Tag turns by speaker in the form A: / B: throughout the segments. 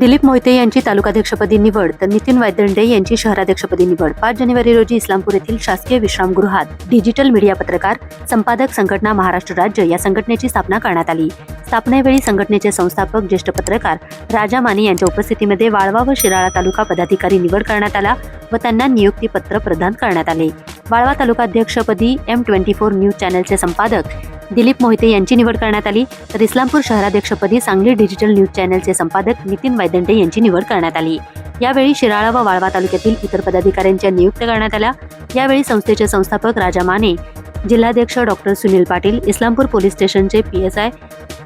A: दिलीप मोहिते यांची तालुकाध्यक्षपदी निवड तर नितीन वायदंडे यांची शहराध्यक्षपदी निवड. पाच जानेवारी रोजी इस्लामपूर येथील शासकीय विश्रामगृहात डिजिटल मीडिया पत्रकार संपादक संघटना महाराष्ट्र राज्य या संघटनेची स्थापना करण्यात आली. स्थापनेवेळी संघटनेचे संस्थापक ज्येष्ठ पत्रकार राजा माने यांच्या उपस्थितीमध्ये वाळवा व शिराळा तालुका पदाधिकारी निवड करण्यात आला व त्यांना नियुक्तीपत्र प्रदान करण्यात आले. वाळवा तालुकाध्यक्षपदी एम ट्वेंटी फोर न्यूज चॅनलचे संपादक दिलीप मोहिते यांची निवड करण्यात आली. तर इस्लामपूर शहराध्यक्षपदी सांगली डिजिटल न्यूज चॅनलचे संपादक नितीन वायदंडे यांची निवड करण्यात आली. यावेळी शिराळा व वाळवा तालुक्यातील इतर पदाधिकाऱ्यांच्या नियुक्त करण्यात आल्या. यावेळी संस्थेचे संस्थापक राजा माने जिल्हाध्यक्ष डॉक्टर सुनील पाटील इस्लामपूर पोलीस स्टेशनचे P S I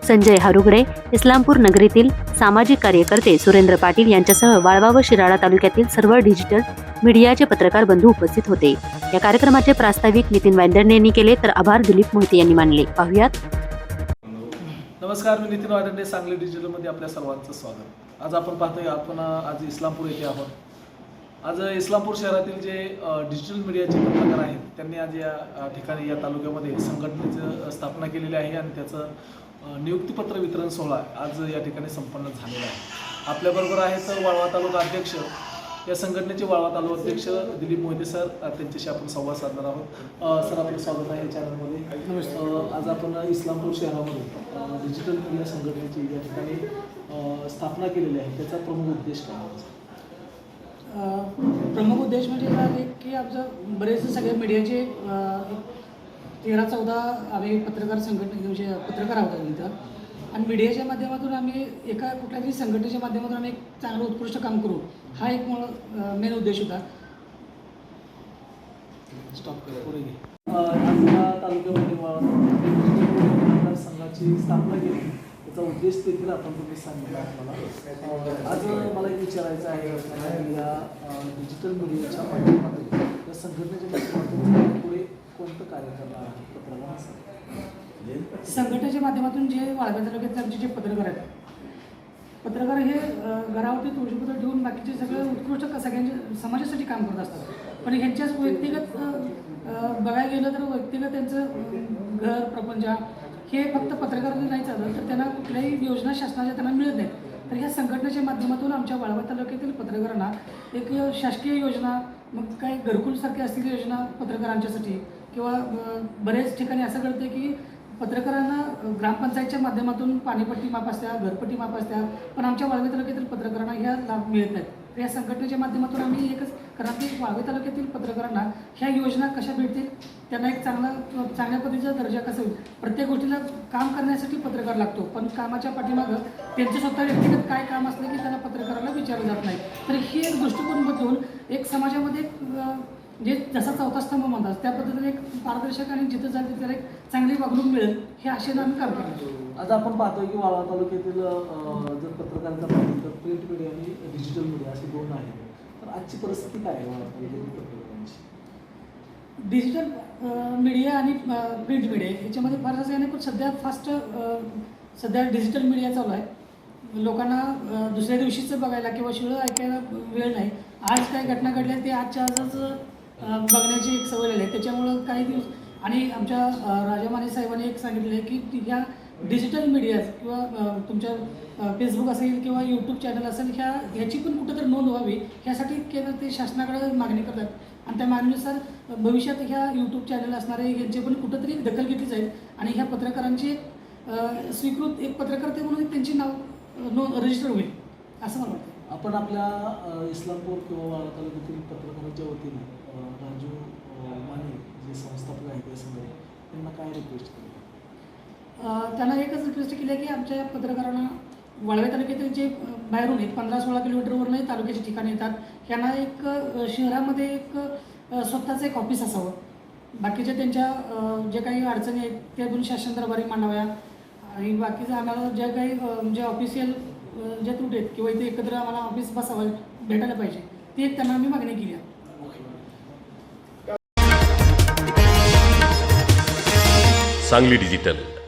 A: Sanjay Harugade Islampur नगरीतील सामाजिक कार्यकर्ते सुरेंद्र पाटील यांच्यासह वाळवा व शिराळा तालुक्यातील सर्व डिजिटल मीडियाचे पत्रकार बंधू उपस्थित होते. या कार्यक्रमाचे प्रास्ताविक नितीन वायदंडे यांनी केले तर आभार दिलीप मोहिते यांनी मानले. पाहुयात.
B: नमस्कार मी नितीन वादंडे सांगली डिजिटलमध्ये आपल्या सर्वांचं स्वागत. आज आपण पाहतोय आपण आज इस्लामपूर येथे आहोत. आज इस्लामपूर शहरातील जे डिजिटल मीडियाचे पत्रकार आहेत त्यांनी आज या ठिकाणी या तालुक्यामध्ये संघटनेचं स्थापना केलेली आहे आणि त्याचं नियुक्तीपत्र वितरण सोहळा आज या ठिकाणी संपन्न झालेला आहे. आपल्याबरोबर आहेत वाळवा तालुका अध्यक्ष या संघटनेचे वाळवा तालुका अध्यक्ष दिलीप मोहिते सर. त्यांच्याशी आपण संवाद साधणार आहोत. सर आपलं स्वागत आहे या चॅनलमध्ये. आज आपण इस्लामपूर शहरामध्ये डिजिटल मीडिया संघटनेची या ठिकाणी स्थापना केलेली आहे. त्याचा प्रमुख उद्देश काय आहे?
C: प्रमुख उद्देश म्हणजे काय आहे की आमचं बरेचसे सगळे मीडियाचे तेरा चौदा आम्ही पत्रकार संघटने पत्रकार आहोत आम्ही इथं. आणि मीडियाच्या माध्यमातून आम्ही एका कुठल्या तरी संघटनेच्या माध्यमातून आम्ही एक चांगलं उत्कृष्ट काम करू. हा एक मेन उद्देश होता.
B: स्टॉप तालुक्यामध्ये संघाची स्थापना केली. त्याचा उद्देश देखील आपण तुम्ही सांगितला आपल्याला आज मला एक विचारायचं आहे या डिजिटल मीडियाच्या माध्यमातून या संघटनेच्या माध्यमातून पुढे कोणतं कार्य करणार आहे? पत्रकार
C: संघटनेच्या माध्यमातून जे वाळव्या त्यांचे आमचे जे पत्रकार आहेत. पत्रकार हे घरावरती तुळशीपत्र ठेवून बाकीचे सगळे उत्कृष्ट क- सगळ्यांचे समाजासाठी काम करत असतात. पण ह्यांच्याच व्यक्तिगत बघायला गेलं तर व्यक्तिगत त्यांचं घर प्रपंच हे फक्त पत्रकारांनी नाही चालत तर त्यांना कुठल्याही योजना शासनाच्या त्यांना मिळत नाहीत. तर ह्या संघटनेच्या माध्यमातून आमच्या वाळवा तालुक्यातील पत्रकारांना एक शासकीय योजना मग काय घरकुलसारख्या असलेली योजना पत्रकारांच्यासाठी किंवा बऱ्याच बरेच ठिकाणी असं घडतं की पत्रकारांना ग्रामपंचायतच्या माध्यमातून पाणीपट्टी माप असत्या घरपट्टी माप असत्या पण आमच्या वाळवे तालुक्यातील पत्रकारांना ह्या लाभ मिळत नाहीत. तर या संघटनेच्या माध्यमातून आम्ही एकच कारण वावे वाळवे तालुक्यातील पत्रकारांना ह्या योजना कशा भेटतील त्यांना एक चांगला चांगल्या पद्धतीचा दर्जा कसा होईल प्रत्येक गोष्टीला काम करण्यासाठी पत्रकार लागतो. पण कामाच्या पाठीमागं त्यांचं स्वतः व्यक्तिगत काय काम असलं की त्याला पत्रकाराला विचारलं जात नाही. तर ही एक दृष्टिकोन बदलून एक समाजामध्ये एक, जे जसा चौथा स्तंभ म्हणतात त्या पद्धतीने एक पारदर्शक आणि जिथं जाईल तिथे त्याला एक चांगली वागणूक मिळेल हे आशेनं आम्ही काम करतो.
B: आज आपण पाहतोय की वाळवा तालुक्यातील जर पत्रकारांचा प्रिंट मीडिया आणि डिजिटल मीडिया असे दोन आहेत. तर आजची परिस्थिती काय आहे
C: डिजिटल मीडिया आणि प्रिंट मीडिया याच्यामध्ये फार असं काही नाही पण सध्या फास्ट सध्या डिजिटल मीडिया चालू आहे. लोकांना दुसऱ्या दिवशीच बघायला किंवा शिळं ऐकायला वेळ नाही. आज काय घटना घडल्या ते आजच्या आजच बघण्याची एक सवय आहे. त्याच्यामुळं काही दिवस आणि आमच्या राजा माने साहेबांनी एक सांगितलं आहे की ह्या डिजिटल मीडिया किंवा तुमच्या फेसबुक असेल किंवा यूट्यूब चॅनल असेल ह्या ह्याची पण कुठंतरी नोंद व्हावी. ह्यासाठी केंद्र ते शासनाकडे मागणी करतात. आणि त्या मागणीनुसार भविष्यात ह्या यूट्यूब चॅनल असणारे यांचे पण कुठंतरी दखल घेतली जाईल. आणि ह्या पत्रकारांची स्वीकृत एक पत्रकार म्हणून त्यांची नाव नोंद रजिस्टर होईल. असं मला वाटतं.
B: आपण आपल्या इस्लामपूर किंवा वाळा तालुक्यातील पत्रकारांच्या वतीने राजू माने जे संस्थापक आहेत या संदर्भात त्यांना काय रिक्वेस्ट करू?
C: त्यांना एकच रिक्वेस्ट केली आहे की आमच्या पत्रकारांना वाळवे तालुक्यातील जे बाहेरून एक पंधरा सोळा किलोमीटरवरूनही तालुक्याचे ठिकाणी येतात यांना एक शहरामध्ये एक स्वतःचं एक ऑफिस असावं. बाकीच्या त्यांच्या जे काही अडचणी आहेत त्या दोन शासन दरबारी मांडाव्या. आणि बाकीचं आम्हाला ज्या काही म्हणजे ऑफिशियल ज्या त्रुटी आहेत किंवा इथे एकत्र आम्हाला ऑफिस बसावं भेटायला पाहिजे ती एक त्यांना आम्ही मागणी केली आहे.
D: सांगली डिजिटल.